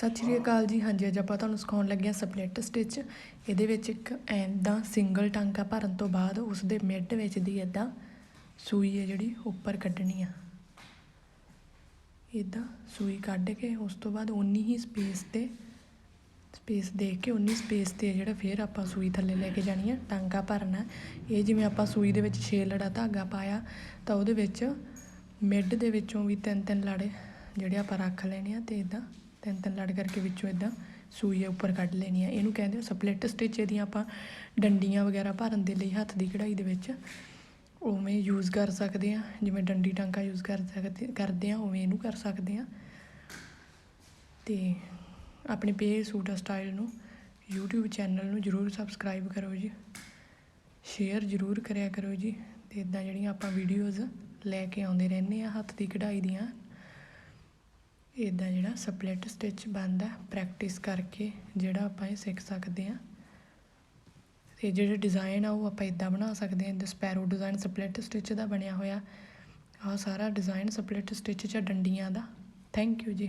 ਸਤਿ ਸ਼੍ਰੀ ਅਕਾਲ ਜੀ। ਹਾਂਜੀ, ਅੱਜ ਆਪਾਂ ਤੁਹਾਨੂੰ ਸਿਖਾਉਣ ਲੱਗੇ ਹਾਂ ਸਪਲਿਟ ਸਟਿਚ। ਇਹਦੇ ਵਿੱਚ ਇੱਕ ਐਦਾਂ ਸਿੰਗਲ ਟਾਂਕਾ ਭਰਨ ਤੋਂ ਬਾਅਦ ਉਸ ਦੇ ਮਿਡ ਵਿੱਚ ਦੀ ਐਦਾਂ ਸੂਈ ਹੈ ਜਿਹੜੀ, ਉੱਪਰ ਕੱਢਣੀ ਆ। ਇਦਾਂ ਸੂਈ ਕੱਢ ਕੇ ਉਸ ਤੋਂ ਬਾਅਦ ਉਨੀ ਹੀ ਸਪੇਸ ਤੇ, ਸਪੇਸ ਦੇਖ ਕੇ ਉਨੀ ਸਪੇਸ ਤੇ ਜਿਹੜਾ ਫੇਰ ਆਪਾਂ ਸੂਈ ਥੱਲੇ ਲੈ ਕੇ ਜਾਣੀ ਆ, ਟਾਂਕਾ ਭਰਨਾ ਇਹ ਜਿਵੇਂ ਆਪਾਂ ਸੂਈ ਦੇ ਵਿੱਚ 6 ਲੜਾ ਧਾਗਾ ਪਾਇਆ, ਤਾਂ ਉਹਦੇ ਵਿੱਚ ਮਿਡ ਦੇ ਵਿੱਚੋਂ ਵੀ ਤਿੰਨ ਤਿੰਨ ਲੜੇ ਜਿਹੜੇ ਆਪਾਂ ਰੱਖ ਲੈਣੇ ਆ ਤੇ ਇਦਾਂ ਤਿੰਨ ਤਿੰਨ ਲੜ ਕਰਕੇ ਵਿੱਚੋਂ ਇਦਾਂ ਸੂਈ ਉੱਪਰ ਕੱਢ ਲੈਣੀ ਆ ਇਹਨੂੰ ਕਹਿੰਦੇ ਆ ਸਪਲਿਟ ਸਟਿਚ, ਇਹਦੀਆਂ ਆਪਾਂ ਡੰਡੀਆਂ ਵਗੈਰਾ ਭਰਨ ਦੇ ਲਈ ਹੱਥ ਦੀ ਕਢਾਈ ਦੇ ਵਿੱਚ। ਉਵੇਂ ਯੂਜ਼ ਕਰ ਸਕਦੇ ਆ, ਜਿਵੇਂ ਡੰਡੀ ਟਾਂਕਾ ਯੂਜ਼ ਕਰ ਸਕਦੇ, ਕਰਦੇ ਆ, ਉਵੇਂ ਇਹਨੂੰ ਕਰ ਸਕਦੇ ਆ। ਤੇ ਆਪਣੇ ਪੇ ਸੂਟ ਸਟਾਈਲ ਨੂੰ, YouTube ਚੈਨਲ ਨੂੰ ਜਰੂਰ ਸਬਸਕ੍ਰਾਈਬ ਕਰੋ ਜੀ। ਸ਼ੇਅਰ ਜਰੂਰ ਕਰਿਆ ਕਰੋ ਜੀ। ਤੇ ਇਦਾਂ ਜਿਹੜੀਆਂ ਆਪਾਂ ਵੀਡੀਓਜ਼ ਲੈ ਕੇ ਆਉਂਦੇ ਰਹਿੰਦੇ ਆ ਹੱਥ ਦੀ ਕਢਾਈ ਦੀਆਂ ਇਦਾਂ ਜਿਹੜਾ ਸਪਲਿਟ ਸਟਿਚ ਬਣਦਾ ਪ੍ਰੈਕਟਿਸ ਕਰਕੇ ਜਿਹੜਾ ਆਪਾਂ ਇਹ ਸਿੱਖ ਸਕਦੇ ਆ ਤੇ ਜਿਹੜੇ ਡਿਜ਼ਾਈਨ ਆ, ਉਹ ਆਪਾਂ ਇਦਾਂ ਬਣਾ ਸਕਦੇ ਆ ਜਿੱਦਾਂ ਸਪੈਰੋ ਡਿਜ਼ਾਈਨ ਸਪਲਿਟ ਸਟਿਚ ਦਾ ਬਣਿਆ ਹੋਇਆ। ਆਹ ਸਾਰਾ ਡਿਜ਼ਾਈਨ ਸਪਲਿਟ ਸਟਿਚ ਜਾਂ ਡੰਡੀਆਂ ਦਾ। ਥੈਂਕ ਯੂ ਜੀ।